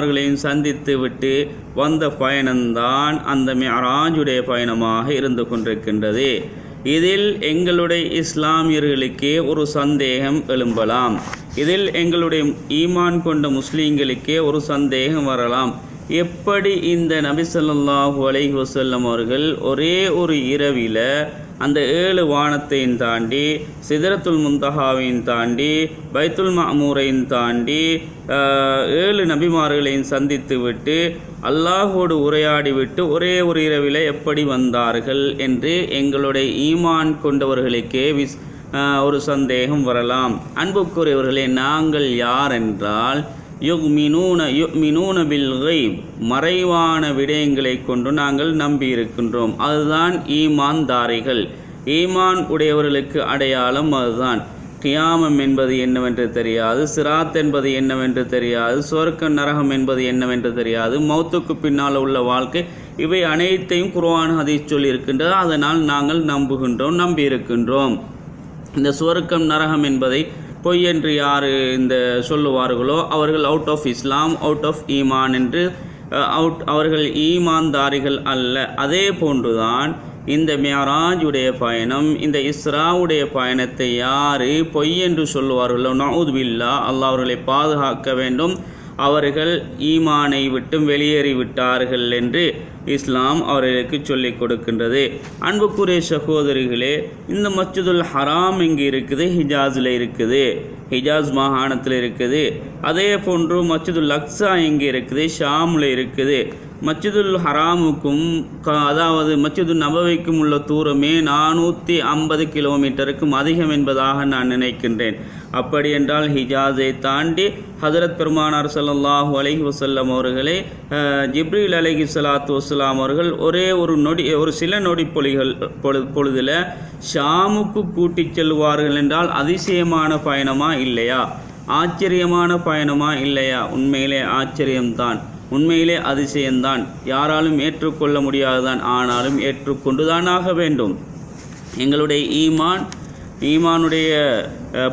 அவர்களையும் சந்தித்து விட்டு வந்த பயணம்தான் அந்த மியராஜுடைய பயணமாக இருந்து கொண்டிருக்கின்றது. இதில் எங்களுடைய இஸ்லாமியர்களுக்கே ஒரு சந்தேகம் எழும்பலாம். இதில் எங்களுடைய ஈமான் கொண்ட முஸ்லீம்களுக்கே ஒரு சந்தேகம் வரலாம். எப்படி இந்த நபி ஸல்லல்லாஹு அலைஹி வசல்லம் அவர்கள் ஒரே ஒரு இரவில அந்த ஏழு வானத்தையும் தாண்டி சிதறத்துல் முந்தஹாவையும் தாண்டி பைத்துல் மாமூரையும் தாண்டி ஏழு நபிமார்களையும் சந்தித்து விட்டு அல்லாஹோடு உரையாடி விட்டு ஒரே ஒரு இரவில் எப்படி வந்தார்கள் என்று எங்களுடைய ஈமான் கொண்டவர்களுக்கே விஸ் ஒரு சந்தேகம் வரலாம். அன்புக்குரியவர்களே நாங்கள் யார் என்றால் யுக்மினூன யுக்மினூன பில் கைப் மறைவான விடயங்களை கொண்டு நாங்கள் நம்பியிருக்கின்றோம். அதுதான் ஈமான் தாரிகள். ஈமான் உடையவர்களுக்கு அடையாளம் அதுதான். கியாமம் என்பது என்னவென்று தெரியாது. சிராத் என்பது என்னவென்று தெரியாது. சொர்க்க நரகம் என்பது என்னவென்று தெரியாது. மௌத்துக்கு பின்னால் உள்ள வாழ்க்கை. இவை அனைத்தையும் குர்வான் ஹதீஸ் சொல்லியிருக்கின்றது. அதனால் நாங்கள் நம்புகின்றோம் நம்பியிருக்கின்றோம். இந்த சுவர்க்கம் நரகம் என்பதை பொய் என்று யார் இந்த சொல்லுவார்களோ அவர்கள் out of Islam out of ஈமான் என்று அவுட் அவர்கள் ஈமான்தாரிகள் அல்ல. அதே போன்றுதான் இந்த மியராஜுடைய பயணம் இந்த இஸ்ராவுடைய பயணத்தை யார் பொய் என்று சொல்லுவார்களோ நவுத் பில்லா அல்லாஹ் அவர்களை பாதுகாக்க வேண்டும். அவர்கள் ஈமானை விட்டும் வெளியேறி விட்டார்கள் என்று இஸ்லாம் அவர்களுக்கு சொல்லிக் கொடுக்கின்றது. அன்புக்குரிய சகோதரிகளே இந்த மஸ்ஜிதுல் ஹராம் இங்கே இருக்குது ஹிஜாஸில் இருக்குது ஹிஜாஸ் மாகாணத்தில் இருக்குது. அதே போன்று மஸ்ஜிதுல் அக்ஸா இங்கே இருக்குது ஷாமில் இருக்குது. மச்சிதுல் ஹராமுக்கும் க- அதாவது மச்சிது நபவைக்கும் உள்ள தூரமே நானூற்றி ஐம்பது கிலோமீட்டருக்கும் அதிகம் என்பதாக நான் நினைக்கின்றேன். அப்படி என்றால் ஹிஜாஸை தாண்டி ஹஜரத் பெருமானார் ஸல்லல்லாஹு அலஹி வசல்லம் அவர்களே ஜிப்ரீல் அலஹி சலாத்து வசலாம் அவர்கள் ஒரே ஒரு நொடி ஒரு சில நொடி பொலிகள் பொழு பொழுதில் ஷாமுக்கு கூட்டிச் செல்வார்கள் என்றால் அதிசயமான பயணமா இல்லையா? ஆச்சரியமான பயணமா இல்லையா? உண்மையிலே ஆச்சரியம்தான். உண்மையிலே அதிசயம்தான். யாராலும் ஏற்றுக்கொள்ள முடியாதுதான் ஆனாலும் ஏற்றுக்கொண்டுதான் ஆக வேண்டும். எங்களுடைய ஈமான் ஈமானுடைய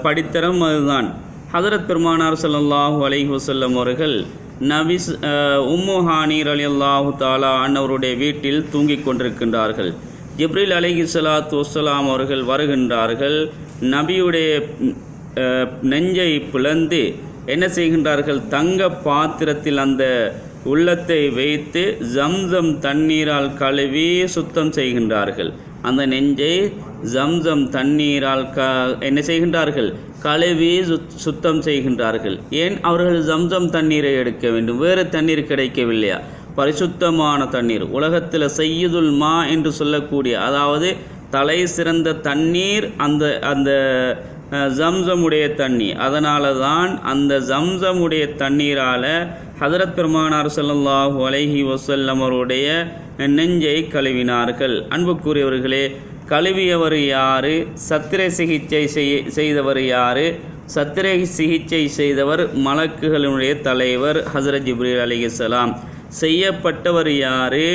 படித்தரம் அதுதான். ஹதரத் பெருமானார் ஸல்லல்லாஹு அலைஹி வஸல்லம் அவர்கள் நபிஸ் உம்மு ஹானீர் அலி அல்லாஹு தாலா அன்னவருடைய வீட்டில் தூங்கிக் கொண்டிருக்கின்றார்கள். ஜிப்ரில் அலிஹி சலாத்து வசலாம் அவர்கள் வருகின்றார்கள். நபியுடைய நெஞ்சை பிளந்து என்ன செய்கின்றார்கள்? தங்க பாத்திரத்தில் அந்த உள்ளத்தை வைத்து ஜம்சம் தண்ணீரால் கழுவி சுத்தம் செய்கின்றார்கள். அந்த நெஞ்சை ஜம்சம் தண்ணீரால் க என்ன செய்கின்றார்கள்? கழுவி சுத்- சுத்தம் செய்கின்றார்கள். ஏன்? அவர்கள் ஜம்சம் தண்ணீரை எடுக்க வேண்டும். வேறு தண்ணீர் கிடைக்கவில்லையா? பரிசுத்தமான தண்ணீர். உலகத்தில் செய்யுதுல் மா என்று சொல்லக்கூடிய அதாவது தலை சிறந்த தண்ணீர் அந்த அந்த ஜம்சமுடைய தண்ணி. அதனால தான் அந்த ஜம்சமுடைய தண்ணீரால் ஹதரத் பெருமானார் ஸல்லல்லாஹு அலைஹி வஸல்லம் அவருடைய நெஞ்சை கழுவினார்கள். அன்புக்குரியவர்களே கழுவியவர் யாரு? சத்திரை சிகிச்சை செய் செய்தவர் யாரு? சத்திரை சிகிச்சை செய்தவர் மலக்குகளுடைய தலைவர் ஹசரத் ஜிப்ரீல் அலிகலாம் செய்யப்பட்டவர் யாரு?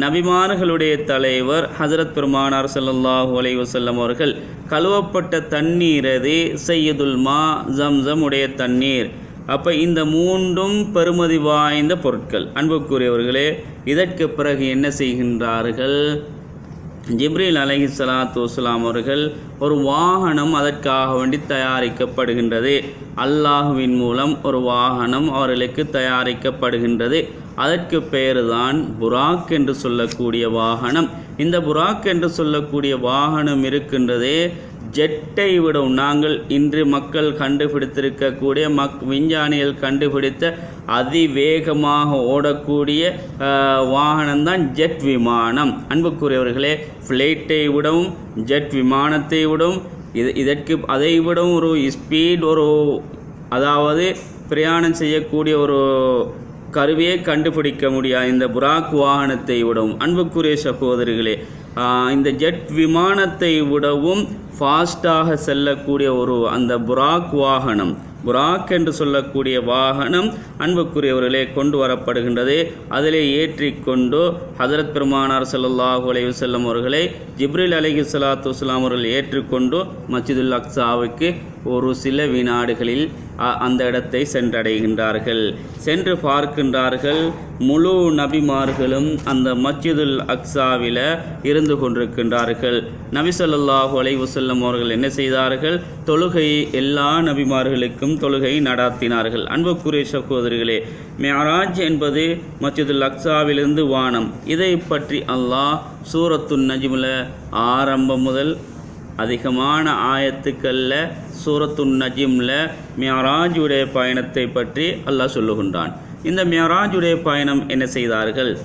நபிமார்களுடைய தலைவர் ஹசரத் பெருமானார் சல்லாஹூ அலை வசல்லம் அவர்கள் கழுவப்பட்ட தண்ணீர் அது சையதுல் மா ஜம்சம் உடைய தண்ணீர். அப்போ இந்த மூன்றும் பெருமதி வாய்ந்த பொருட்கள். அன்புக்குரியவர்களே இதற்கு பிறகு என்ன செய்கின்றார்கள்? ஜிப்ரீல் அலஹி சலாத்து வலாம் அவர்கள் ஒரு வாகனம் அதற்காக வேண்டி தயாரிக்கப்படுகின்றது. அல்லாஹுவின் மூலம் ஒரு வாகனம் அவர்களுக்கு தயாரிக்கப்படுகின்றது. அதற்கு பெயர்தான் புராக் என்று சொல்லக்கூடிய வாகனம். இந்த புராக் என்று சொல்லக்கூடிய வாகனம் இருக்கின்றதே ஜெட்டை விடும். நாங்கள் இன்று மக்கள் கண்டுபிடித்திருக்கக்கூடிய மக் விஞ்ஞானிகள் கண்டுபிடித்த அதிவேகமாக ஓடக்கூடிய வாகனம்தான் ஜெட் விமானம். அன்புக்குரியவர்களே ஃப்ளைட்டை விடவும் ஜெட் விமானத்தை விடவும் இது இதற்கு அதை விடவும் ஒரு ஸ்பீட் ஒரு அதாவது பிரயாணம் செய்யக்கூடிய ஒரு கருவியை கண்டுபிடிக்க முடியாது இந்த புராக் வாகனத்தை விடவும். அன்புக்குரிய சகோதரிகளே இந்த ஜெட் விமானத்தை விடவும் ஃபாஸ்ட்டாக செல்லக்கூடிய ஒரு அந்த புராக் வாகனம் புராக் என்று சொல்லக்கூடிய வாகனம் அன்புக்குரியவர்களே கொண்டு வரப்படுகின்றது. அதிலே ஏற்றிக்கொண்டு ஹதரத் பெருமானார் ஸல்லல்லாஹு அலைவு வஸல்லம் அவர்களை ஜிப்ரில் அலிஹி சலாத்து வஸலாம் அவர்கள் ஏற்றிக்கொண்டு மஸ்ஜிதுல் அக்சாவுக்கு ஒரு சில வினாடுகளில் அ- அந்த இடத்தை சென்றடைகின்றார்கள். சென்று பார்க்கின்றார்கள் முழு நபிமார்களும் அந்த மஸ்ஜிதுல் அக்ஸாவில் இருந்து கொண்டிருக்கின்றார்கள். நபிசல்லாஹு ஸல்லல்லாஹு அவர்கள் என்ன செய்தார்கள்? தொழுகை எல்லா நபிமார்களுக்கும் தொழுகை நடாத்தினார்கள். அன்புக்குரிய சகோதரிகளே மியராஜ் என்பது மஸ்ஜிதுல் அக்ஸாவிலிருந்து வானம். இதை பற்றி அல்லாஹ் சூரத்துன் நஜ்முல ஆரம்பம் முதல் அதிகமான ஆயத்துக்களில் சூரத்துன் நஜிமில் மியராஜுடைய பயணத்தை பற்றி அல்லாஹ் சொல்லுகின்றான். இந்த மியராஜுடைய பயணம் என்ன செய்தார்கள்?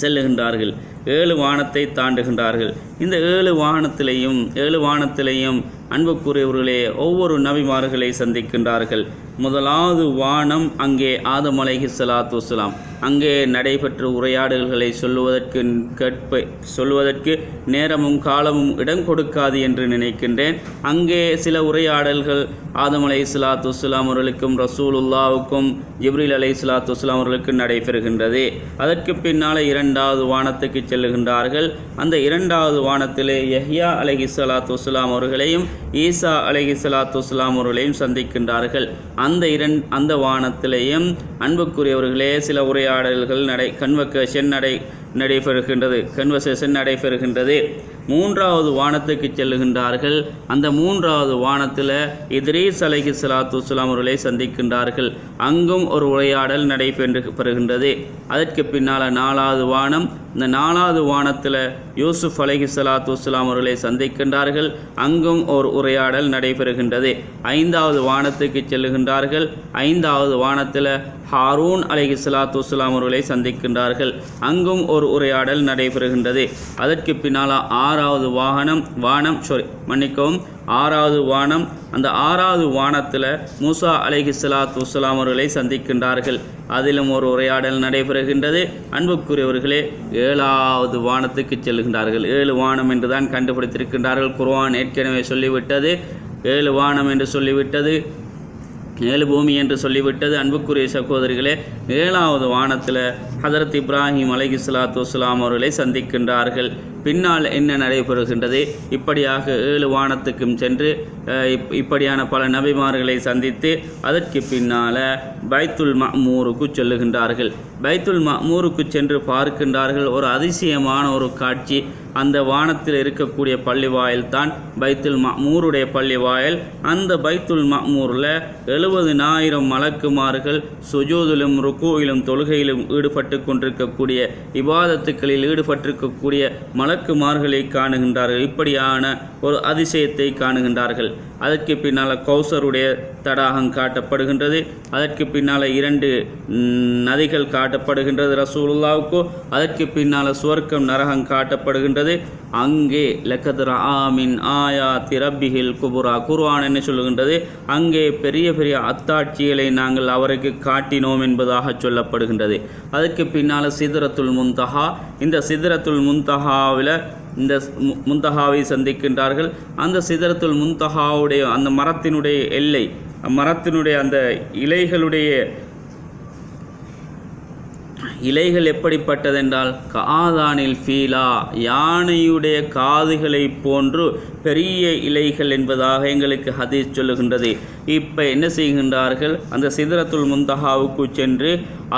செல்லுகின்றார்கள். ஏழு வானத்தை தாண்டுகின்றார்கள். இந்த ஏழு வானத்திலையும் ஏழு வானத்திலையும் அன்புக்குரியவர்களே ஒவ்வொரு நபிமார்களை சந்திக்கின்றார்கள். முதலாவது வானம் அங்கே ஆதம் அலைஹி சலாத்து வலாம் அங்கே நடைபெற்ற உரையாடல்களை சொல்லுவதற்கு கற்ப சொல்லுவதற்கு நேரமும் காலமும் இடம் கொடுக்காது என்று நினைக்கின்றேன். அங்கே சில உரையாடல்கள் ஆதம் அலை சலாத்து வலாம் அவர்களுக்கும் ரசூலுல்லாவுக்கும் ஜிப்ரில் அலை சலாத்து வலாம் அவர்களுக்கும் நடைபெறுகின்றது. அதற்கு பின்னால் இரண்டாவது வானத்துக்கு செல்லுகின்றார்கள். அந்த இரண்டாவது வானத்திலே யஹ்யா அலஹி சலாத்து வலாம் அவர்களையும் ஈசா அலஹி சலாத்து வலாம் அவர்களையும் சந்திக்கின்றார்கள். அந்த இரண் அந்த வானத்திலேயும் அன்புக்குரியவர்களே சில உரையாடல்கள் நடை கன்வகேஷன் நடை நடைபெறுகின்றது. கன்வர்சேஷன் நடைபெறுகின்றது. மூன்றாவது வானத்துக்கு செல்லுகின்றார்கள். அந்த மூன்றாவது வானத்தில் இத்ரீஸ் அலைஹி சலாத்து வஸ்ஸலாம் அவர்களை சந்திக்கின்றார்கள். அங்கும் ஒரு உரையாடல் நடைபெற்று பெறுகின்றது அதற்கு பின்னால் நாலாவது வானம் இந்த நாலாவது வானத்தில் யூசுப் அலஹி சலாத்து வஸ்ஸலாம் அவர்களை சந்திக்கின்றார்கள். அங்கும் ஒரு உரையாடல் நடைபெறுகின்றது. ஐந்தாவது வானத்துக்கு செல்லுகின்றார்கள். ஐந்தாவது வானத்தில் ஹாரூன் அலஹி சலாத்து வஸ்ஸலாம் அவர்களை சந்திக்கின்றார்கள். அங்கும் ஒரு உரையாடல் நடைபெறுகின்றது. அதற்கு பின்னால் ஆறாவது வாகனம் வானம் சாரி மன்னிக்கவும் ஆறாவது வானம். அந்த ஆறாவது வானத்தில் மூசா அலைஹி சலாத் வஸ்ஸலாம் அவர்களை சந்திக்கின்றார்கள். அதிலும் ஒரு உரையாடல் நடைபெறுகின்றது. அன்புக்குரியவர்களே ஏழாவது வானத்துக்கு செல்கின்றார்கள். ஏழு வானம் என்று தான் கண்டுபிடித்திருக்கின்றார்கள். குர்வான் ஏற்கனவே சொல்லிவிட்டது. ஏழு வானம் என்று சொல்லிவிட்டது. ஏழு பூமி என்று சொல்லிவிட்டது. அன்புக்குரிய சகோதரிகளே ஏழாவது வானத்தில் ஹதரத் இப்ராஹிம் அலஹி சலாத்து வலாம் அவர்களை சந்திக்கின்றார்கள். பின்னால் என்ன நடைபெறுகின்றது? இப்படியாக ஏழு வானத்துக்கும் சென்று இப்- இப்படியான பல நபிமார்களை சந்தித்து அதற்கு பின்னால் பைத்துல் மஅமூருக்கு செல்லுகின்றார்கள். பைத்துல் மஅமூருக்கு சென்று பார்க்கின்றார்கள். ஒரு அதிசயமான ஒரு காட்சி. அந்த வானத்தில் இருக்கக்கூடிய பள்ளிவாயில் தான் பைத்துல் மஅமூருடைய பள்ளிவாயல். அந்த பைத்துல் மஅமூரில் எழுபதினாயிரம் மலக்குமார்கள் சுஜூதிலும் ருக்கோயிலும் தொழுகையிலும் ஈடுபட்டு கொண்டிருக்கக்கூடிய இபாதத்துக்களில் ஈடுபட்டிருக்கக்கூடிய மலக்குமார்களை காணுகின்றார்கள். இப்படியான ஒரு அதிசயத்தை காணுகின்றார்கள். அதற்கு பின்னால் கௌசருடைய தடாகம் காட்டப்படுகின்றது. அதற்கு பின்னால் இரண்டு நதிகள் காட்டப்படுகின்றது ரசூலுல்லாவுக்கு. அதற்கு பின்னால் சுவர்க்கம் நரகம் காட்டப்படுகின்றது. அங்கே லக்கத் ஆமின் ஆயா திரபிகில் குபுரா. குர்வான் என்று சொல்லுகின்றது? அங்கே பெரிய பெரிய அத்தாட்சிகளை நாங்கள் அவருக்கு காட்டினோம் என்பதாக சொல்லப்படுகின்றது. அதற்கு பின்னால் சிதரத்துல் முந்தஹா இந்த சிதறத்துல் முந்தஹாவில் இந்த மு- முந்தஹாவை சந்திக்கின்றார்கள். அந்த சிதறத்துள் முந்தஹாவுடைய அந்த மரத்தினுடைய எல்லை மரத்தினுடைய அந்த இலைகளுடைய இலைகள் எப்படிப்பட்டதென்றால் காதானில் ஃபீலா யானையுடைய காதுகளைப் போன்று பெரிய இலைகள் என்பதாக எங்களுக்கு ஹதீஸ் சொல்லுகின்றது. இப்போ என்ன செய்கின்றார்கள்? அந்த சிதறத்துல் முந்தஹாவுக்கு சென்று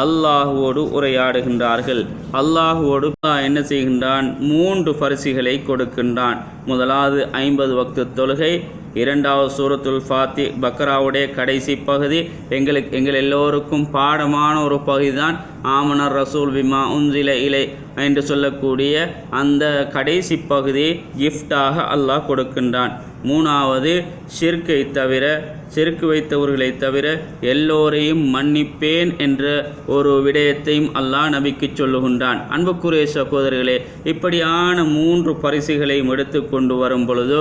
அல்லாஹுவோடு உரையாடுகின்றார்கள். அல்லாஹுவோடு என்ன செய்கின்றான்? மூன்று பரிசுகளை கொடுக்கின்றான். முதலாவது ஐம்பது வக்து தொழுகை இரண்டாவது சூரத்துல் ஃபாத்தி பக்ராவுடைய கடைசி பகுதி. எங்களுக்கு எங்கள் எல்லோருக்கும் பாடமான ஒரு பகுதி தான் ஆமனர் ரசூல் பிமா உன்சில இலை என்று சொல்லக்கூடிய அந்த கடைசி பகுதி கிஃப்டாக அல்லாஹ் கொடுக்கின்றான். மூணாவது ஷிர்கை தவிர செருக்கு வைத்தவர்களை தவிர எல்லோரையும் மன்னிப்பேன் என்ற ஒரு விடயத்தையும் அல்லாஹ் நபிக்கு சொல்லுகின்றான். அன்புக்குரிய சகோதரர்களே இப்படியான மூன்று பரிசுகளையும் எடுத்து கொண்டு வரும் பொழுது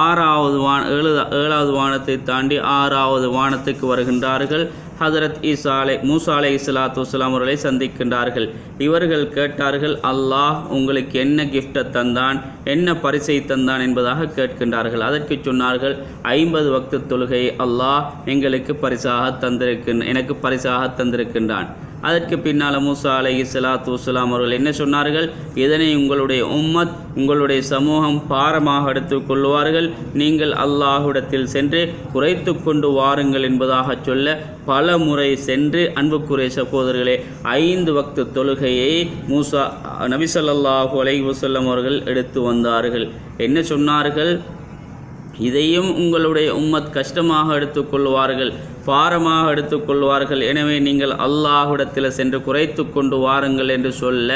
ஆறாவது வான ஏழு ஏழாவது வானத்தை தாண்டி ஆறாவது வானத்துக்கு வருகின்றார்கள். ஹதரத் ஈசா அலை மூசா அலை இஸ்லாத்து வஸ்லாம் அவர்களை சந்திக்கின்றார்கள். இவர்கள் கேட்டார்கள் அல்லாஹ் உங்களுக்கு என்ன கிஃப்டை தந்தான் என்ன பரிசை தந்தான் என்பதாக கேட்கின்றார்கள். அதற்கு சொன்னார்கள் ஐம்பது வக்து தொழுகை அல்லாஹ் எங்களுக்கு பரிசாக தந்திருக்கின் எனக்கு பரிசாக தந்திருக்கின்றான். அதற்கு பின்னால் மூசா அலஹி ஸலாத்து வஸ்ஸலாம் அவர்கள் என்ன சொன்னார்கள்? இதனை உங்களுடைய உம்மத் உங்களுடைய சமூகம் பாரமாக எடுத்துக் கொள்வார்கள் நீங்கள் அல்லாஹுடத்தில் சென்று குறைத்து கொண்டு வாருங்கள் என்பதாக சொல்ல பல முறை சென்று அன்புக்குரிய சகோதரர்களே ஐந்து வக்து தொழுகையை மூசா நபி அலை வசல்லம் அவர்கள் எடுத்து வந்தார்கள். என்ன சொன்னார்கள்? இதையும் உங்களுடைய உம்மத் கஷ்டமாக எடுத்துக்கொள்வார்கள் பாரமாக எடுத்துக்கொள்வார்கள். எனவே நீங்கள் அல்லாஹ்விடத்தில் சென்று குறைத்து கொண்டு வாருங்கள் என்று சொல்ல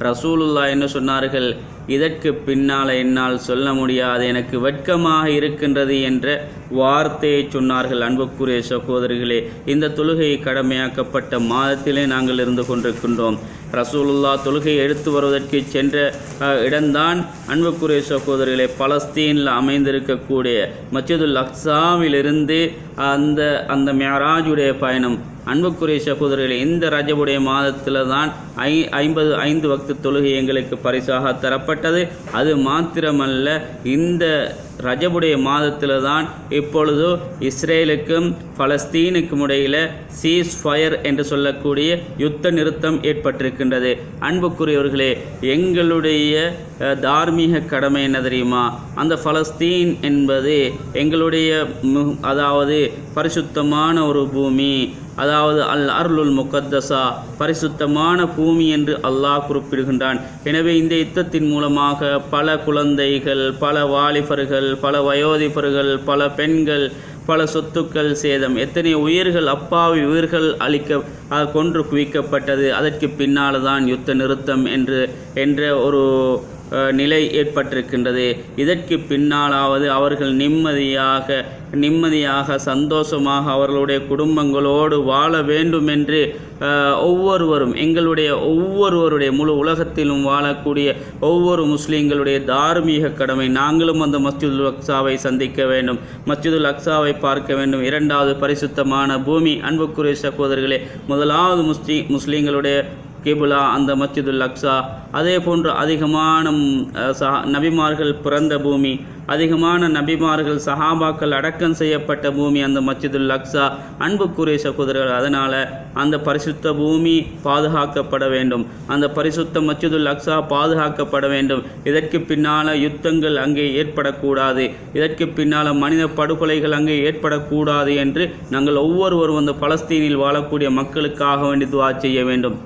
ரசூலுல்லா என்ன சொன்னார்கள்? இதற்கு பின்னால் என்னால் சொல்ல முடியாது. எனக்கு வெட்கமாக இருக்கின்றது என்ற வார்த்தையை சொன்னார்கள் அன்புக்குரிய சகோதரிகளே இந்த தொழுகை கடமையாக்கப்பட்ட மாதத்திலே நாங்கள் இருந்து கொண்டிருக்கின்றோம். ரசூலுல்லா தொழுகை எடுத்து வருவதற்கு சென்ற இடம்தான் அன்புக்குரிய சகோதரிகளே பலஸ்தீனில் அமைந்திருக்கக்கூடிய மஸ்ஜிதுல் அக்சாவிலிருந்து அந்த அந்த மேராஜுடைய பயணம். அன்புக்குரிய சகோதரர்களே இந்த ரஜபுடைய மாதத்தில் தான் ஐ ஐம்பது ஐந்து வக்து தொழுகை எங்களுக்கு பரிசாக தரப்பட்டது. அது மாத்திரமல்ல இந்த ரஜபுடைய மாதத்தில் தான் இப்பொழுது இஸ்ரேலுக்கும் பலஸ்தீனுக்கும் இடையில் சீஸ் ஃபயர் என்று சொல்லக்கூடிய யுத்த நிறுத்தம் ஏற்பட்டிருக்கின்றது. அன்புக்குரியவர்களே எங்களுடைய தார்மீக கடமை என்ன தெரியுமா? அந்த பலஸ்தீன் என்பது எங்களுடைய மு- அதாவது பரிசுத்தமான ஒரு பூமி அதாவது அல் அருளுல் முகத்தசா பரிசுத்தமான பூமி என்று அல்லாஹ் குறிப்பிடுகின்றான். எனவே இந்த யுத்தத்தின் மூலமாக பல குழந்தைகள் பல வாலிபர்கள் பல வயோதிபர்கள் பல பெண்கள் பல சொத்துக்கள் சேதம். எத்தனை உயிர்கள் அப்பாவி உயிர்கள் அழிக்க கொன்று குவிக்கப்பட்டது? அதற்கு பின்னால் தான் யுத்த நிறுத்தம் என்று என்ற ஒரு நிலை ஏற்பட்டிருக்கின்றது. இதற்கு பின்னாலாவது அவர்கள் நிம்மதியாக நிம்மதியாக சந்தோஷமாக அவர்களுடைய குடும்பங்களோடு வாழ வேண்டும் என்று ஒவ்வொருவரும் எங்களுடைய ஒவ்வொருவருடைய முழு உலகத்திலும் வாழக்கூடிய ஒவ்வொரு முஸ்லீம்களுடைய தார்மீக கடமை நாங்களும் அந்த மஸ்ஜிதுல் அக்ஸாவை சந்திக்க வேண்டும். மஸ்ஜிதுல் அக்ஸாவை பார்க்க வேண்டும். இரண்டாவது பரிசுத்தமான பூமி. அன்புக்குரிய சகோதரர்களே முதலாவது முஸ்லீம் முஸ்லீம்களுடைய கிபுலா அந்த மஸ்ஜிதுல் அக்ஸா அதே போன்று அதிகமான சஹா நபிமார்கள் பிறந்த பூமி அதிகமான நபிமார்கள் சஹாபாக்கள் அடக்கம் செய்யப்பட்ட பூமி அந்த மஸ்ஜிதுல் அக்ஸா அன்புக்குரிய சகோதரர்கள். அதனால் அந்த பரிசுத்த பூமி பாதுகாக்கப்பட வேண்டும். அந்த பரிசுத்த மஸ்ஜிதுல் அக்ஸா பாதுகாக்கப்பட வேண்டும். இதற்கு பின்னால் யுத்தங்கள் அங்கே ஏற்படக்கூடாது. இதற்கு பின்னால் மனித படுகொலைகள் அங்கே ஏற்படக்கூடாது என்று நாங்கள் ஒவ்வொருவரும் அந்த பலஸ்தீனில் வாழக்கூடிய மக்களுக்காக வேண்டி துவா செய்ய வேண்டும்.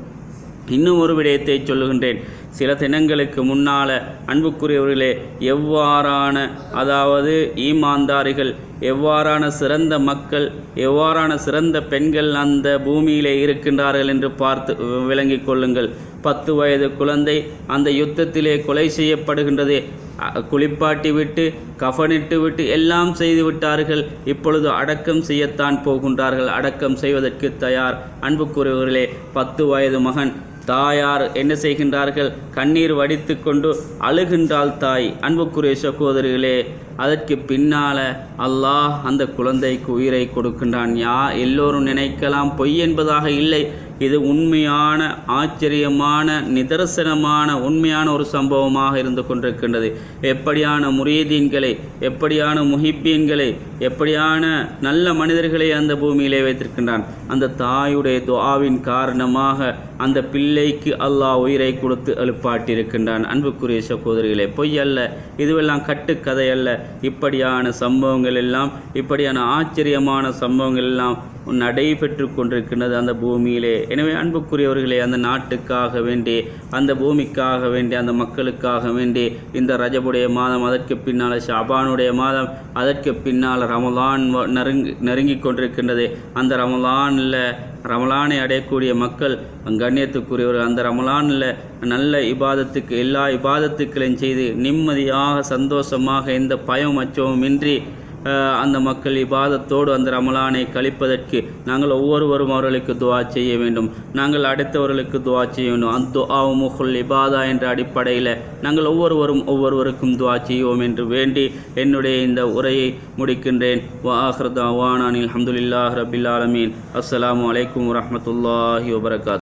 இன்னும் ஒரு விடயத்தை சொல்லுகின்றேன். சில தினங்களுக்கு முன்னால அன்புக்குரியவர்களே எவ்வாறான அதாவது ஈமாந்தாரிகள் எவ்வாறான சிறந்த மக்கள் எவ்வாறான சிறந்த பெண்கள் அந்த பூமியிலே இருக்கின்றார்கள் என்று பார்த்து விளங்கிக் கொள்ளுங்கள். பத்து வயது குழந்தை அந்த யுத்தத்திலே கொலை செய்யப்படுகின்றது. குளிப்பாட்டி விட்டு கஃனிட்டு விட்டு எல்லாம் செய்து விட்டார்கள். இப்பொழுது அடக்கம் செய்யத்தான் போகின்றார்கள். அடக்கம் செய்வதற்கு தயார். அன்புக்குரியவர்களே பத்து வயது மகன் தாயார் என்ன செய்கின்றார்கள்? கண்ணீர் வடித்து கொண்டு அழுகின்றாள் தாய். அன்புக்குரிய சகோதரிகளே அதற்கு பின்னால அல்லாஹ் அந்த குழந்தைக்கு உயிரை கொடுக்கின்றான். யா எல்லோரும் நினைக்கலாம் பொய் என்பதாக இல்லை. இது உண்மையான ஆச்சரியமான நிதர்சனமான உண்மையான ஒரு சம்பவமாக இருந்து கொண்டிருக்கின்றது. எப்படியான முரியதீன்களை எப்படியான முஹிப்பீன்களை எப்படியான நல்ல மனிதர்களை அந்த பூமியிலே வைத்திருக்கின்றான். அந்த தாயுடைய துவாவின் காரணமாக அந்த பிள்ளைக்கு அல்லாஹ் உயிரை கொடுத்து எழுப்பாட்டியிருக்கின்றான். அன்புக்குரிய சகோதரிகளே பொய் அல்ல இதுவெல்லாம் கட்டுக்கதை அல்ல. இப்படியான சம்பவங்கள் எல்லாம் இப்படியான ஆச்சரியமான சம்பவங்கள் எல்லாம் நடைபெற்று கொண்டிருக்கின்றது அந்த பூமியிலே. எனவே அன்புக்குரியவர்களே அந்த நாட்டுக்காக வேண்டி அந்த பூமிக்காக வேண்டி அந்த மக்களுக்காக வேண்டி இந்த ரஜபுடைய மாதம் அதற்கு பின்னால் ஷாபானுடைய மாதம் அதற்கு பின்னால் ரமலான் நெருங்கி நெருங்கி கொண்டிருக்கின்றது. அந்த ரமலானில் ரமலானை அடையக்கூடிய மக்கள் கண்ணியத்துக்குரியவர்கள் அந்த ரமலானில் நல்ல இபாதத்துக்கு எல்லா இபாதத்துக்களையும் செய்து நிம்மதியாக சந்தோஷமாக எந்த பயம் அச்சமும் இன்றி அந்த மக்கள் இபாதத்தோடு அந்த ரமலானை கழிப்பதற்கு நாங்கள் ஒவ்வொருவரும் அவர்களுக்கு துவா செய்ய வேண்டும். நாங்கள் அடுத்தவர்களுக்கு துவா செய்ய வேண்டும். அந்த துஆவு முகுல் இபாதா என்ற அடிப்படையில் நாங்கள் ஒவ்வொருவரும் ஒவ்வொருவருக்கும் துவா செய்வோம் என்று வேண்டி என்னுடைய இந்த உரையை முடிக்கின்றேன். வாஹ்ரதா வானானில் அல்ஹம்துலில்லாஹ் ரபில் ஆலமீன். அஸ்லாம் வலைக்கம் வரமத்துல்லாஹி வபரகாத்.